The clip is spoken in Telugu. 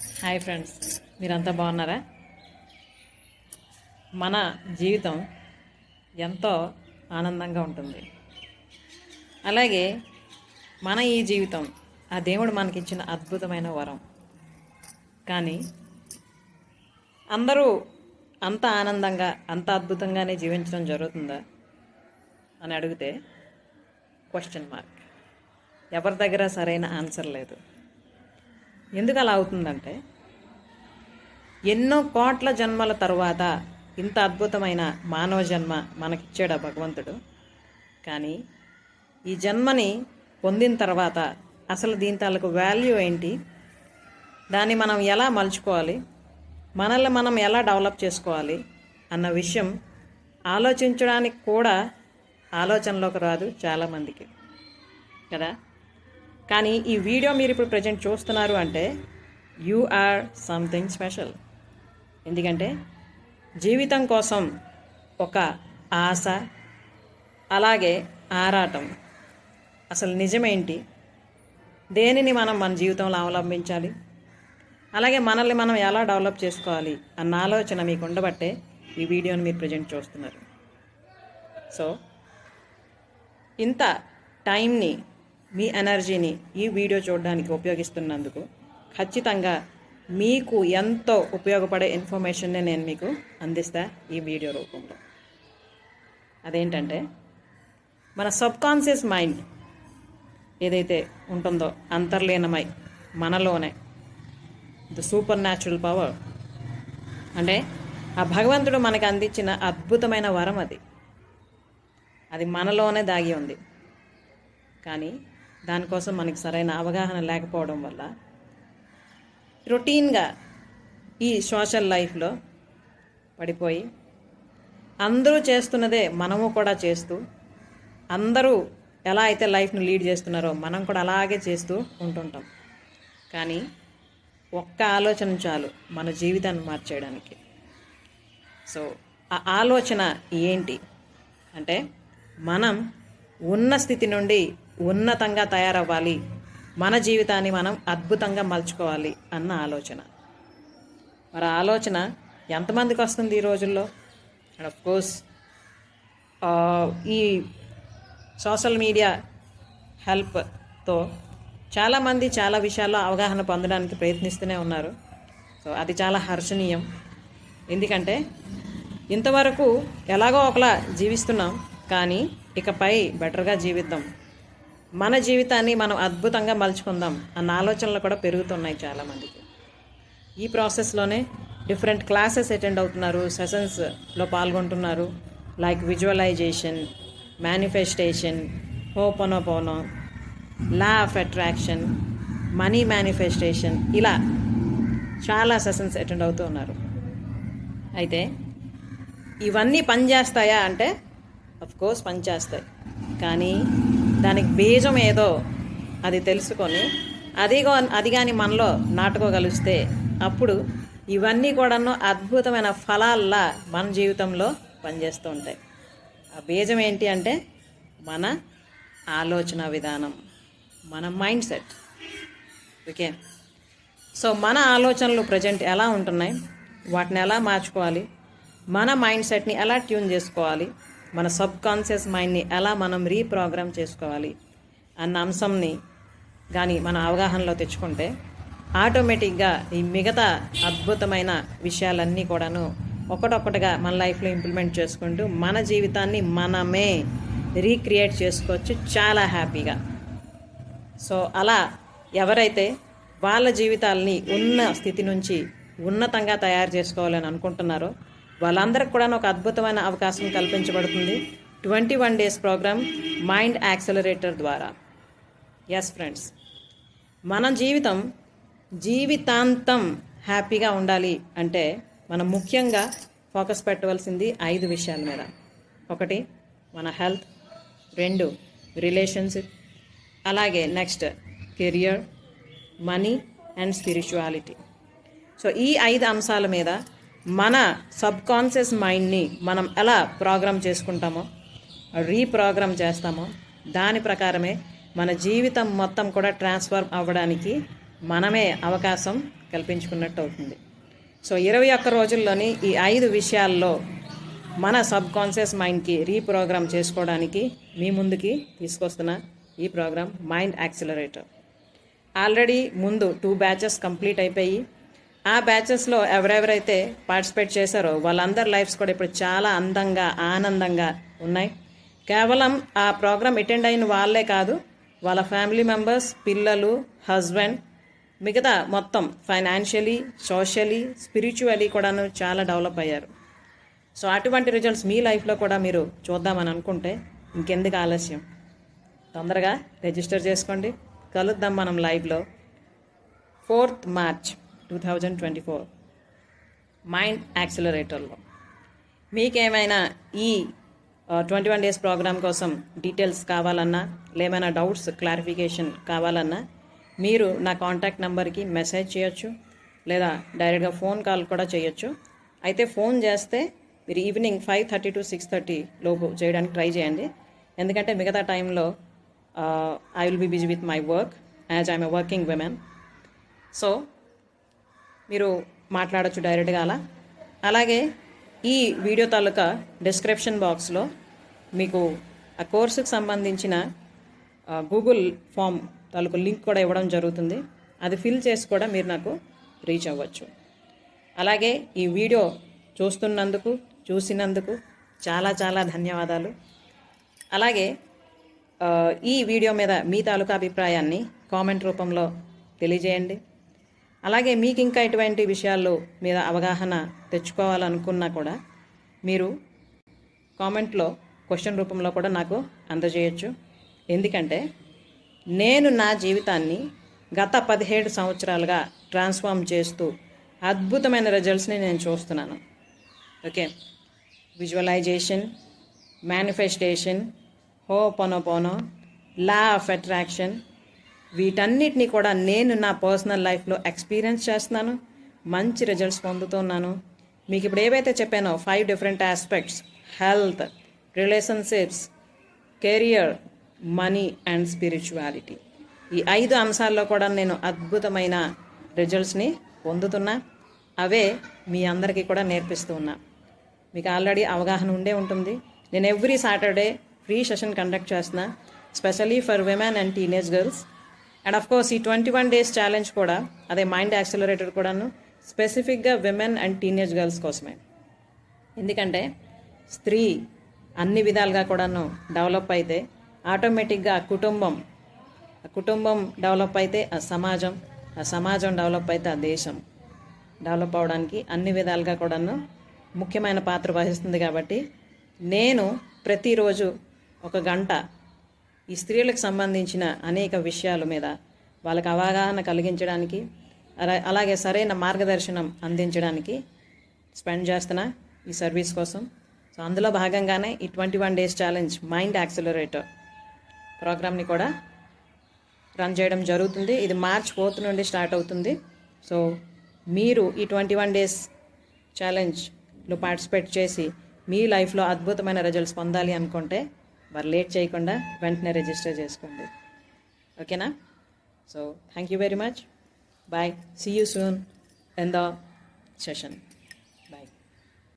హాయ్ ఫ్రెండ్స్ మీరంతా బాగున్నారా? మన జీవితం ఎంతో ఆనందంగా ఉంటుంది. అలాగే మన ఈ జీవితం ఆ దేవుడు మనకిచ్చిన అద్భుతమైన వరం. కానీ అందరూ అంత ఆనందంగా అంత అద్భుతంగానే జీవించడం జరుగుతుందా అని అడిగితే క్వశ్చన్ మార్క్ ఎవరి దగ్గర సరైన ఆన్సర్ లేదు. ఎందుకు అలా అవుతుందంటే ఎన్నో కోట్ల జన్మల తరువాత ఇంత అద్భుతమైన మానవ జన్మ మనకిచ్చాడు ఆ భగవంతుడు. కానీ ఈ జన్మని పొందిన తర్వాత అసలు దీని తాలకు వాల్యూ ఏంటి? దాన్ని మనం ఎలా మలుచుకోవాలి? మనల్ని మనం ఎలా డెవలప్ చేసుకోవాలి? అన్న విషయం ఆలోచించడానికి కూడా ఆలోచనలోకి రాదు చాలామందికి. కదా? కానీ ఈ వీడియో మీరు ఇప్పుడు ప్రజెంట్ చూస్తున్నారు అంటే యు ఆర్ సంథింగ్ స్పెషల్ ఎందుకంటే జీవితం కోసం ఒక ఆశ అలాగే ఆరాటం. అసలు నిజమేంటి? దేనిని మనం మన జీవితంలో అవలంబించాలి? అలాగే మనల్ని మనం ఎలా డెవలప్ చేసుకోవాలి? అన్న ఆలోచన మీకు ఉండబట్టే ఈ వీడియోని మీరు ప్రజెంట్ చూస్తున్నారు. సో ఇంత టైంని మీ ఎనర్జీని ఈ వీడియో చూడడానికి ఉపయోగిస్తున్నందుకు ఖచ్చితంగా మీకు ఎంతో ఉపయోగపడే ఇన్ఫర్మేషన్ని నేను మీకు అందిస్తా ఈ వీడియో రూపంలో. అదేంటంటే మన సబ్కాన్షియస్ మైండ్ ఏదైతే ఉంటుందో అంతర్లీనమై మనలోనే ద సూపర్ న్యాచురల్ పవర్ అంటే ఆ భగవంతుడు మనకు అందించిన అద్భుతమైన వరం అది. అది మనలోనే దాగి ఉంది. కానీ దానికోసం మనకి సరైన అవగాహన లేకపోవడం వల్ల రొటీన్గా ఈ సోషల్ లైఫ్లో పడిపోయి అందరూ చేస్తున్నదే మనము కూడా చేస్తూ అందరూ ఎలా అయితే లైఫ్ను లీడ్ చేస్తున్నారో మనం కూడా అలాగే చేస్తూ ఉంటుంటాం. కానీ ఒక్క ఆలోచన చాలు మన జీవితాన్ని మార్చేయడానికి. సో ఆ ఆలోచన ఏంటి? అంటే మనం ఉన్న స్థితి నుండి ఉన్నతంగా తయారవ్వాలి. మన జీవితాన్ని మనం అద్భుతంగా మలుచుకోవాలి అన్న ఆలోచన. మరి ఆలోచన ఎంతమందికి వస్తుంది ఈ రోజుల్లో? అండ్ ఆఫ్ కోర్స్ ఈ సోషల్ మీడియా హెల్ప్తో చాలామంది చాలా విషయాల్లో అవగాహన పొందడానికి ప్రయత్నిస్తూనే ఉన్నారు. సో అది చాలా హర్షణీయం. ఎందుకంటే ఇంతవరకు ఎలాగో ఒకలా జీవిస్తున్నాం కానీ ఇకపై బెటర్గా జీవిద్దాం. మన జీవితాన్ని మనం అద్భుతంగా మలుచుకుందాం అన్న ఆలోచనలు కూడా పెరుగుతున్నాయి చాలామందికి ఈ ప్రాసెస్లోనే డిఫరెంట్ క్లాసెస్ అటెండ్ అవుతున్నారు సెషన్స్లో పాల్గొంటున్నారు. Like visualisation manifestation ho'oponopono law of attraction money manifestation ఇలా చాలా సెషన్స్ అటెండ్ అవుతూ ఉన్నారు. అయితే ఇవన్నీ పనిచేస్తాయా అంటే అఫ్ కోర్స్ పనిచేస్తాయి. కానీ దానికి బీజం ఏదో అది తెలుసుకొని అదిగో అది కానీ మనలో నాటుకోగలిస్తే అప్పుడు ఇవన్నీ కూడాను అద్భుతమైన ఫలాల్లా మన జీవితంలో పనిచేస్తూ ఉంటాయి. ఆ బీజం ఏంటి అంటే మన ఆలోచన విధానం మన మైండ్ సెట్. ఓకే? సో మన ఆలోచనలు ప్రజెంట్ ఎలా ఉంటున్నాయి? వాటిని ఎలా మార్చుకోవాలి? మన మైండ్ సెట్ని ఎలా ట్యూన్ చేసుకోవాలి? మన సబ్ కాన్షియస్ మైండ్ని ఎలా మనం రీప్రోగ్రామ్ చేసుకోవాలి అన్న అంశంని కానీ మన అవగాహనలో తెచ్చుకుంటే ఆటోమేటిక్గా ఈ మిగతా అద్భుతమైన విషయాలన్నీ కూడాను ఒకటొక్కటిగా మన లైఫ్లో ఇంప్లిమెంట్ చేసుకుంటూ మన జీవితాన్ని మనమే రీక్రియేట్ చేసుకోవచ్చు చాలా హ్యాపీగా. సో అలా ఎవరైతే వాళ్ళ జీవితాలని ఉన్న స్థితి నుంచి ఉన్నతంగా తయారు చేసుకోవాలని అనుకుంటున్నారో వాళ్ళందరికి కూడా ఒక అద్భుతమైన అవకాశం కల్పించబడుతుంది. Twenty one days program mind accelerator ద్వారా. ఎస్ ఫ్రెండ్స్ మన జీవితం జీవితాంతం హ్యాపీగా ఉండాలి అంటే మనం ముఖ్యంగా ఫోకస్ పెట్టవలసింది ఐదు విషయాల మీద. ఒకటి మన హెల్త్. రెండు రిలేషన్షిప్. అలాగే next career money and spirituality. So ఈ ఐదు అంశాల మీద మన సబ్ కాన్షియస్ మైండ్ని మనం ఎలా ప్రోగ్రామ్ చేసుకుంటామో రీప్రోగ్రామ్ చేస్తామో దాని ప్రకారమే మన జీవితం మొత్తం కూడా ట్రాన్స్ఫార్మ్ అవ్వడానికి మనమే అవకాశం కల్పించుకున్నట్టు అవుతుంది. సో ఇరవై ఒక్క రోజుల్లోని ఈ ఐదు విషయాల్లో మన సబ్ కాన్షియస్ మైండ్కి రీప్రోగ్రామ్ చేసుకోవడానికి మీ ముందుకి తీసుకొస్తున్న ఈ ప్రోగ్రామ్ మైండ్ యాక్సిలరేటర్. ఆల్రెడీ ముందు టూ బ్యాచెస్ కంప్లీట్ అయిపోయి ఆ బ్యాచెస్లో ఎవరెవరైతే పార్టిసిపేట్ చేశారో వాళ్ళందరి లైఫ్స్ కూడా ఇప్పుడు చాలా అందంగా ఆనందంగా ఉన్నాయి. కేవలం ఆ ప్రోగ్రామ్ అటెండ్ అయిన వాళ్ళే కాదు వాళ్ళ ఫ్యామిలీ మెంబర్స్ పిల్లలు హస్బెండ్ మిగతా మొత్తం ఫైనాన్షియలీ సోషలీ స్పిరిచువలీ కూడాను చాలా డెవలప్ అయ్యారు. సో అటువంటి రిజల్ట్స్ మీ లైఫ్లో కూడా మీరు చూద్దామని అనుకుంటే ఇంకెందుకు ఆలస్యం? తొందరగా రిజిస్టర్ చేసుకోండి. కలుద్దాం మనం లైవ్లో fourth March two thousand twenty four mind యాక్సిలరేటర్లో మీకేమైనా ఈ ట్వంటీ వన్ డేస్ ప్రోగ్రామ్ కోసం డీటెయిల్స్ కావాలన్నా లేమైనా డౌట్స్ క్లారిఫికేషన్ కావాలన్నా మీరు నా కాంటాక్ట్ నెంబర్కి మెసేజ్ చేయొచ్చు లేదా డైరెక్ట్గా ఫోన్ కాల్ కూడా చేయొచ్చు. అయితే ఫోన్ చేస్తే మీరు evening five thirty to six thirty లోపు చేయడానికి ట్రై చేయండి. ఎందుకంటే మిగతా టైంలో I will be busy with my work as I'm a working women so మీరు మాట్లాడచ్చు డైరెక్ట్గా అలా. అలాగే ఈ వీడియో తాలూకా డిస్క్రిప్షన్ బాక్స్లో మీకు ఆ కోర్సుకు సంబంధించిన గూగుల్ ఫామ్ తాలూకు లింక్ కూడా ఇవ్వడం జరుగుతుంది. అది ఫిల్ చేసి కూడా మీరు నాకు రీచ్ అవ్వచ్చు. అలాగే ఈ వీడియో చూస్తున్నందుకు చూసినందుకు చాలా చాలా ధన్యవాదాలు. అలాగే ఈ వీడియో మీద మీ తాలూకా అభిప్రాయాన్ని కామెంట్ రూపంలో తెలియజేయండి. అలాగే మీకు ఇంకా ఎటువంటి విషయాల్లో మీద అవగాహన తెచ్చుకోవాలనుకున్నా కూడా మీరు కామెంట్లో క్వశ్చన్ రూపంలో కూడా నాకు అందజేయచ్చు. ఎందుకంటే నేను నా జీవితాన్ని గత పదిహేడు సంవత్సరాలుగా ట్రాన్స్ఫార్మ్ చేస్తూ అద్భుతమైన రిజల్ట్స్ని నేను చూస్తున్నాను. Okay? Visualization manifestation ho'oponopono law of attraction వీటన్నిటిని కూడా నేను నా పర్సనల్ లైఫ్లో ఎక్స్పీరియన్స్ చేస్తున్నాను. మంచి రిజల్ట్స్ పొందుతున్నాను. మీకు ఇప్పుడు ఏవైతే చెప్పానో five different aspects health relationships career money and spirituality. ఈ ఐదు అంశాల్లో కూడా నేను అద్భుతమైన రిజల్ట్స్ని పొందుతున్నా. అవే మీ అందరికీ కూడా నేర్పిస్తూ ఉన్నా. మీకు ఆల్రెడీ అవగాహన ఉండే ఉంటుంది. నేను every Saturday free session conduct చేస్తున్నా specially for women and teenage girls. And of course ఈ ట్వంటీ వన్ డేస్ ఛాలెంజ్ కూడా అదే మైండ్ యాక్సిలరేటర్ కూడాను స్పెసిఫిక్గా విమెన్ అండ్ టీనేజ్ గర్ల్స్ కోసమే. ఎందుకంటే స్త్రీ అన్ని విధాలుగా కూడాను డెవలప్ అయితే ఆటోమేటిక్గా ఆ కుటుంబం ఆ కుటుంబం డెవలప్ అయితే ఆ సమాజం ఆ సమాజం డెవలప్ అయితే ఆ దేశం. డెవలప్ అవడానికి అన్ని విధాలుగా కూడాను ముఖ్యమైన పాత్ర వహిస్తుంది కాబట్టి నేను ప్రతిరోజు ఒక గంట ఈ స్త్రీలకు సంబంధించిన అనేక విషయాల మీద వాళ్ళకి అవగాహన కలిగించడానికి అలా- అలాగే సరైన మార్గదర్శనం అందించడానికి స్పెండ్ చేస్తున్న ఈ సర్వీస్ కోసం. సో అందులో భాగంగానే ఈ twenty one days challenge mind accelerator ప్రోగ్రామ్ని కూడా రన్ చేయడం జరుగుతుంది. ఇది మార్చ్ ఫోర్త్ నుండి స్టార్ట్ అవుతుంది. సో మీరు ఈ ట్వంటీ వన్ డేస్ ఛాలెంజ్లో పార్టిసిపేట్ చేసి మీ లైఫ్లో అద్భుతమైన రిజల్ట్స్ పొందాలి అనుకుంటే మరి లేట్ చేయకుండా వెంటనే రిజిస్టర్ చేసుకోండి. ఓకేనా so thank you very much bye see you soon in the session